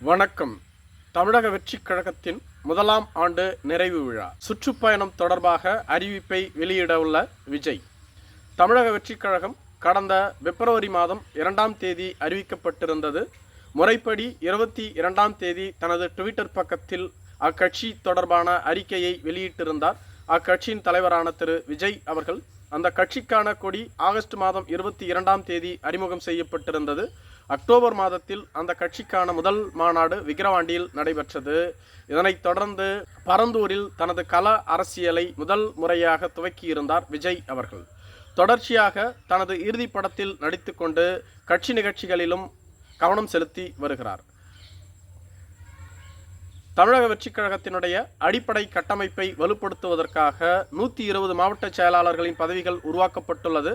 வணக்கம். தமிழக வெற்றிக் கழகத்தின் முதலாம் ஆண்டு நிறைவு விழா. சுற்றுப்பயணம் தொடர்பாக அறிவிப்பை வெளியிடவுள்ள விஜய். தமிழக வெற்றிக் கழகம் கடந்த பிப்ரவரி மாதம் இரண்டாம் தேதி அறிவிக்கப்பட்டிருந்தது. முறைப்படி இருபத்தி இரண்டாம் தேதி தனது ட்விட்டர் பக்கத்தில் அக்கட்சி தொடர்பான அறிக்கையை வெளியிட்டிருந்தார். அக்கட்சியின் தலைவரான திரு விஜய் அவர்கள் அந்த கட்சிக்கான கொடி ஆகஸ்ட் மாதம் இருபத்தி இரண்டாம் தேதி அறிமுகம் செய்யப்பட்டிருந்தது. அக்டோபர் மாதத்தில் அந்த கட்சிக்கான முதல் மாநாடு விக்கிரவாண்டியில் நடைபெற்றது. இதனைத் தொடர்ந்து பரந்தூரில் தனது கல அரசியலை முதல் முறையாக துவக்கியிருந்தார் விஜய் அவர்கள். தொடர்ச்சியாக தனது இறுதி படத்தில் நடித்துக்கொண்டு கட்சி நிகழ்ச்சிகளிலும் கவனம் செலுத்தி வருகிறார். தமிழக வெற்றிக் கழகத்தினுடைய அடிப்படை கட்டமைப்பை வலுப்படுத்துவதற்காக நூற்றி இருபது மாவட்ட செயலாளர்களின் பதவிகள் உருவாக்கப்பட்டுள்ளது.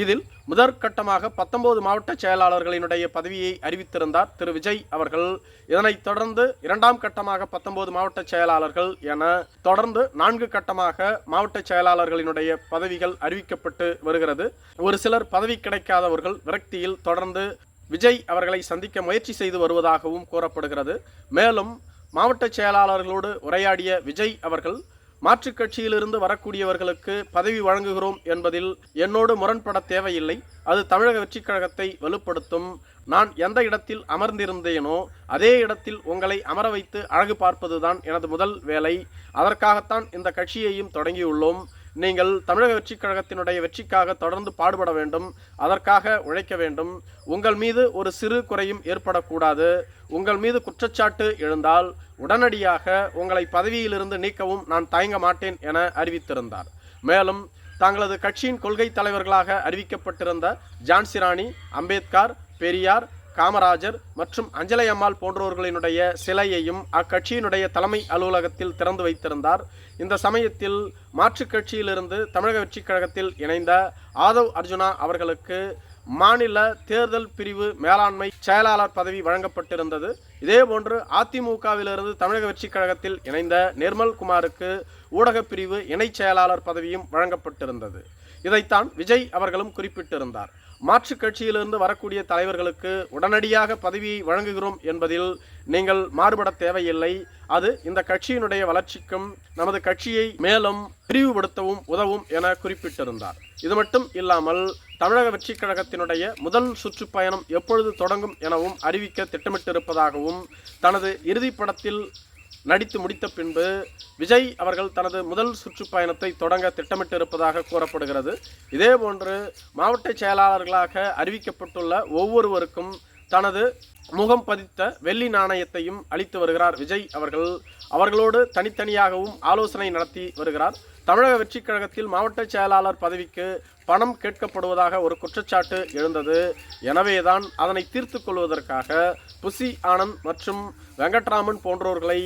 இதில் முதற்கட்டமாக பத்தொன்பது மாவட்ட செயலாளர்களினுடைய பதவியை அறிவித்திருந்தார் திரு. விஜய் அவர்கள். இதனைத் தொடர்ந்து இரண்டாம் கட்டமாக பத்தொன்பது மாவட்ட செயலாளர்கள் என தொடர்ந்து நான்கு கட்டமாக மாவட்ட செயலாளர்களினுடைய பதவிகள் அறிவிக்கப்பட்டு வருகிறது. ஒரு சிலர் பதவி கிடைக்காதவர்கள் விரக்தியில் தொடர்ந்து விஜய் அவர்களை சந்திக்க முயற்சி செய்து வருவதாகவும் கூறப்படுகிறது. மேலும் மாவட்ட செயலாளர்களோடு உரையாடிய விஜய் அவர்கள் மாற்றுக் கட்சியிலிருந்து வரக்கூடியவர்களுக்கு பதவி வழங்குகிறோம் என்பதில் என்னோடு முரண்பட தேவையில்லை. அது தமிழக வெற்றிக் கழகத்தை வலுப்படுத்தும். நான் எந்த இடத்தில் அமர்ந்திருந்தேனோ அதே இடத்தில் உங்களை அமர வைத்து அழகு பார்ப்பதுதான் எனது முதல் வேலை. அதற்காகத்தான் இந்த கட்சியையும் தொடங்கியுள்ளோம். நீங்கள் தமிழக வெற்றிக் கழகத்தினுடைய வெற்றிக்காக தொடர்ந்து பாடுபட வேண்டும் அதற்காக உழைக்க வேண்டும். உங்கள் மீது ஒரு சிறு குறையும் ஏற்படக்கூடாது. உங்கள் மீது குற்றச்சாட்டு எழுந்தால் உடனடியாக உங்களை பதவியிலிருந்து நீக்கவும் நான் தயங்க மாட்டேன் என அறிவித்திருந்தார். மேலும் தங்களது கட்சியின் கொள்கை தலைவர்களாக அறிவிக்கப்பட்டிருந்த ஜான்சிராணி அம்பேத்கர் பெரியார் காமராஜர் மற்றும் அஞ்சலை அம்மாள் போன்றவர்களினுடைய சிலையையும் அக்கட்சியினுடைய தலைமை அலுவலகத்தில் திறந்து வைத்திருந்தார். இந்த சமயத்தில் மாற்றுக் கட்சியிலிருந்து தமிழக வெற்றிக் கழகத்தில் இணைந்த ஆதவ் அர்ஜுனா அவர்களுக்கு மாநில தேர்தல் பிரிவு மேலாண்மை செயலாளர் பதவி வழங்கப்பட்டிருந்தது. இதேபோன்று அதிமுகவிலிருந்து தமிழக வெற்றிக் கழகத்தில் இணைந்த நிர்மல் குமாருக்கு ஊடகப் பிரிவு இணைச் செயலாளர் பதவியும் வழங்கப்பட்டிருந்தது. இதைத்தான் விஜய் அவர்களும் குறிப்பிட்டிருந்தார். மாற்றுக் கட்சியிலிருந்து வரக்கூடிய தலைவர்களுக்கு உடனடியாக பதவியை வழங்குகிறோம் என்பதில் நீங்கள் மாறுபட தேவையில்லை. அது இந்த கட்சியினுடைய வளர்ச்சிக்கும் நமது கட்சியை மேலும் விரிவுபடுத்தவும் உதவும் என குறிப்பிட்டிருந்தார். இது மட்டும் இல்லாமல் தமிழக வெற்றிக் கழகத்தினுடைய முதல் சுற்றுப்பயணம் எப்பொழுது தொடங்கும் எனவும் அறிவிக்க திட்டமிட்டிருப்பதாகவும் தனது இறுதிப்படத்தில் நடித்து முடித்த பின்பு விஜய் அவர்கள் தனது முதல் சுற்றுப்பயணத்தை தொடங்க திட்டமிட்டிருப்பதாக கூறப்படுகிறது. இதேபோன்று மாவட்ட செயலாளர்களாக அறிவிக்கப்பட்டுள்ள ஒவ்வொருவருக்கும் தனது முகம் பதித்த வெள்ளி நாணயத்தையும் அளித்து வருகிறார் விஜய் அவர்கள். அவர்களோடு தனித்தனியாகவும் ஆலோசனை நடத்தி வருகிறார். தமிழக வெற்றிக் கழகத்தில் மாவட்ட செயலாளர் பதவிக்கு பணம் கேட்கப்படுவதாக ஒரு குற்றச்சாட்டு எழுந்தது. எனவேதான் அதனை தீர்த்து கொள்வதற்காக புசி ஆனந்த் மற்றும் வெங்கட்ராமன் போன்றோர்களை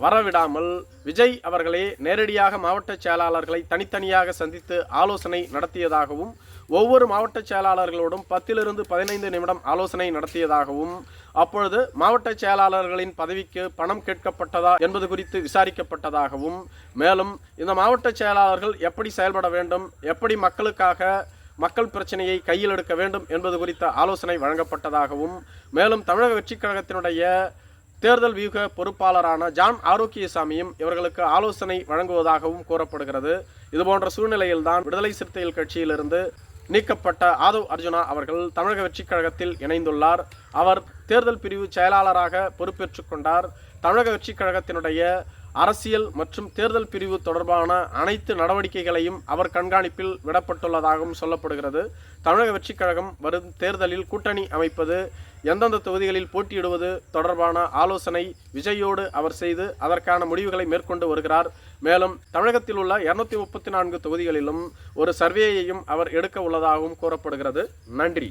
வரவிடாமல் விஜய் அவர்களே நேரடியாக மாவட்ட செயலாளர்களை தனித்தனியாக சந்தித்து ஆலோசனை நடத்தியதாகவும் ஒவ்வொரு மாவட்ட செயலாளர்களோடும் பத்திலிருந்து பதினைந்து நிமிடம் ஆலோசனை நடத்தியதாகவும் அப்பொழுது மாவட்ட செயலாளர்களின் பதவிக்கு பணம் கேட்கப்பட்டதா என்பது குறித்து விசாரிக்கப்பட்டதாகவும் மேலும் இந்த மாவட்ட செயலாளர்கள் எப்படி செயல்பட வேண்டும் எப்படி மக்களுக்காக மக்கள் பிரச்சனையை கையில் எடுக்க வேண்டும் என்பது குறித்த ஆலோசனை வழங்கப்பட்டதாகவும் மேலும் தமிழக வெற்றிக் கழகத்தினுடைய தேர்தல் வியூக பொறுப்பாளரான ஜான் ஆரோக்கியசாமியும் இவர்களுக்கு ஆலோசனை வழங்குவதாகவும் கூறப்படுகிறது. இதுபோன்ற சூழ்நிலையில்தான் விடுதலை சிறுத்தைகள் கட்சியிலிருந்து நீக்கப்பட்ட ஆதவ் அர்ஜுனா அவர்கள் தமிழக வெற்றிக் கழகத்தில் இணைந்துள்ளார். அவர் தேர்தல் பிரிவு செயலாளராக பொறுப்பேற்றுக் கொண்டார். தமிழக வெற்றிக் கழகத்தினுடைய அரசியல் மற்றும் தேர்தல் பிரிவு தொடர்பான அனைத்து நடவடிக்கைகளையும் அவர் கண்காணிப்பில் விடப்பட்டுள்ளதாகவும் சொல்லப்படுகிறது. தமிழக வெற்றிக் கழகம் வரும் தேர்தலில் கூட்டணி அமைப்பது எந்தெந்த தொகுதிகளில் போட்டியிடுவது தொடர்பான ஆலோசனை விஜயோடு அவர் செய்து அதற்கான முடிவுகளை மேற்கொண்டு வருகிறார். மேலும் தமிழகத்தில் உள்ள இருநூத்தி முப்பத்தி நான்கு தொகுதிகளிலும் ஒரு சர்வேயையும் அவர் எடுக்க உள்ளதாகவும் கூறப்படுகிறது. நன்றி.